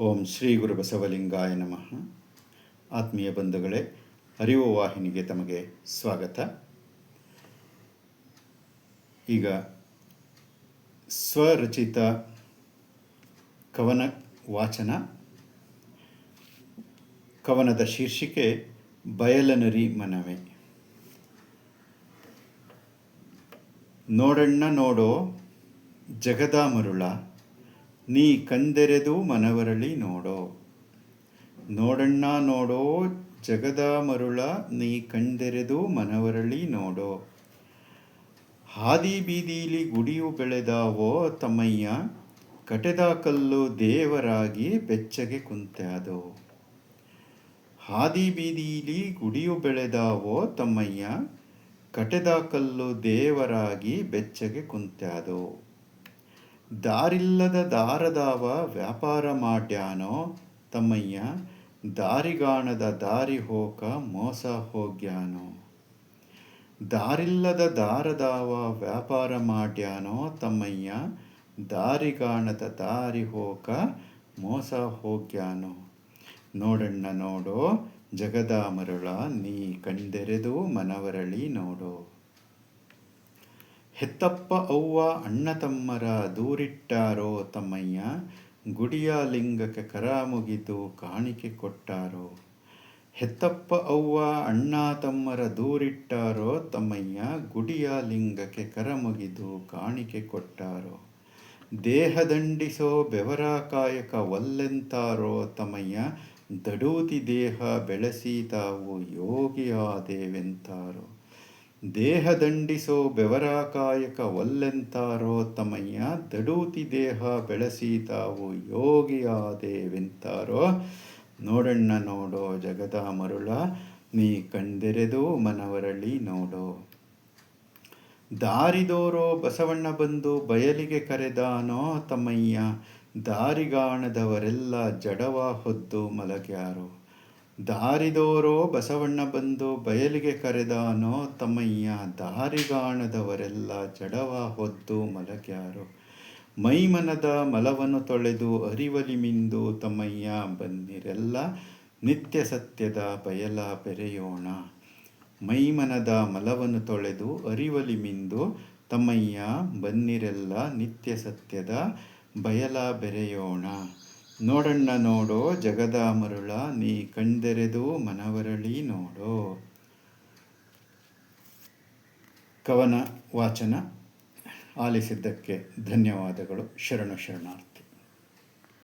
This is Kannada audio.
ಓಂ ಶ್ರೀ ಗುರು ಬಸವಲಿಂಗಾಯ ನಮಃ. ಆತ್ಮೀಯ ಬಂಧುಗಳೇ ಅರಿವು ವಾಹಿನಿಗೆ ತಮಗೆ ಸ್ವಾಗತ. ಈಗ ಸ್ವರಚಿತ ಕವನ ವಾಚನ. ಕವನದ ಶೀರ್ಷಿಕೆ, ಬಯಲನರಿ ಮನವೆ. ನೋಡಣ್ಣ ನೋಡೋ ಜಗದ ಮರುಳ ನೀ ಕಂದೆರೆದು ಮನವರಳಿ ನೋಡೋ. ನೋಡಣ್ಣ ನೋಡೋ, ಜಗದ ಮರುಳ ನೀ ಕಂದೆರೆದು ಮನವರಳಿ ನೋಡೋ. ಹಾದಿ ಬೀದಿಲಿ ಗುಡಿಯು ಬೆಳೆದಾವೋ ತಮ್ಮಯ್ಯ, ಕಟೆದ ಕಲ್ಲು ದೇವರಾಗಿ ಬೆಚ್ಚಗೆ ಕುಂತ್ಯಾದೋ. ಹಾದಿ ಬೀದಿಲಿ ಗುಡಿಯು ಬೆಳೆದಾವೋ ತಮ್ಮಯ್ಯ, ಕಟೆದ ಕಲ್ಲು ದೇವರಾಗಿ ಬೆಚ್ಚಗೆ ಕುಂತ್ಯಾದೋ. ದಾರಿಲ್ಲದ ದಾರದಾವ ವ್ಯಾಪಾರ ಮಾಡ್ಯಾನೋ ತಮ್ಮಯ್ಯ, ದಾರಿಗಾಣದ ದಾರಿ ಹೋಕ ಮೋಸ ಹೋಗ್ಯಾನೋ. ದಾರಿಲ್ಲದ ದಾರದಾವ ವ್ಯಾಪಾರ ಮಾಡ್ಯಾನೋ ತಮ್ಮಯ್ಯ, ದಾರಿಗಾಣದ ದಾರಿ ಹೋಕ ಮೋಸ ಹೋಗ್ಯಾನೋ. ನೋಡಣ್ಣ ನೋಡೋ ಜಗದ ಮರುಳ ನೀ ಕಂಡೆರೆದು ಮನವರಳಿ ನೋಡೋ. ಹೆತ್ತಪ್ಪ ಅವ್ವ ಅಣ್ಣ ತಮ್ಮರ ದೂರಿಟ್ಟಾರೋ ತಮ್ಮಯ್ಯ? ಗುಡಿಯ ಲಿಂಗಕ್ಕೆ ಕರ ಮುಗಿದು ಕಾಣಿಕೆ ಕೊಟ್ಟಾರೋ? ಹೆತ್ತಪ್ಪ ಅವ್ವ ಅಣ್ಣ ತಮ್ಮರ ದೂರಿಟ್ಟಾರೋ ತಮ್ಮಯ್ಯ? ಗುಡಿಯ ಲಿಂಗಕ್ಕೆ ಕರ ಮುಗಿದು ಕಾಣಿಕೆ ಕೊಟ್ಟಾರೋ? ದೇಹ ದಂಡಿಸೋ ಬೆವರ ಕಾಯಕ ಒಲ್ಲೆಂತಾರೋ ತಮ್ಮಯ್ಯ? ದಡೂತಿ ದೇಹ ಬೆಳೆಸಿ ತಾವು ಯೋಗಿಯಾದೇವೆಂತಾರೋ? ದೇಹದಂಡಿಸೋ ಬೆವರಾಕಾಯಕ ಒಲ್ಲೆಂತಾರೋ ತಮಯ್ಯ, ದಡೂತಿ ದೇಹ ಬೆಳೆಸಿ ತಾವು ಯೋಗಿಯಾದೇವೆಂತಾರೋ ನೋಡಣ್ಣ ನೋಡೋ ಜಗದ ಮರುಳ, ನೀ ಕಂಡೆರೆದು ಮನವರಳಿ ನೋಡೋ. ದಾರಿದೋರೋ ಬಸವಣ್ಣ ಬಂದು ಬಯಲಿಗೆ ಕರೆದಾನೋ ತಮ್ಮಯ್ಯ ದಾರಿಗಾಣದವರೆಲ್ಲ ಜಡವ ಹೊದ್ದು ಮಲಗ್ಯಾರೋ. ದಾರಿದೋರೋ ಬಸವಣ್ಣ ಬಂದು ಬಯಲಿಗೆ ಕರೆದಾನೋ ತಮ್ಮಯ್ಯ ದಾರಿಗಾಣದವರೆಲ್ಲ ಜಡವ ಹೊದ್ದು ಮಲಗ್ಯಾರೋ. ಮೈಮನದ ಮಲವನ್ನು ತೊಳೆದು ಅರಿವಲಿ ಮಿಂದು ತಮ್ಮಯ್ಯ ಬನ್ನಿರೆಲ್ಲ ನಿತ್ಯ ಸತ್ಯದ ಬಯಲ ಬೆರೆಯೋಣ. ಮೈಮನದ ಮಲವನ್ನು ತೊಳೆದು ಅರಿವಲಿ ಮಿಂದು ತಮ್ಮಯ್ಯ ಬನ್ನಿರೆಲ್ಲ ನಿತ್ಯ ಸತ್ಯದ ಬಯಲ ಬೆರೆಯೋಣ. ನೋಡಣ್ಣ ನೋಡೋ ಜಗದ ಮರುಳ ನೀ ಕಣ್ದೆರೆದು ಮನವರಳಿ ನೋಡೋ. ಕವನ ವಾಚನ ಆಲಿಸಿದ್ದಕ್ಕೆ ಧನ್ಯವಾದಗಳು. ಶರಣ ಶರಣಾರ್ಥಿ.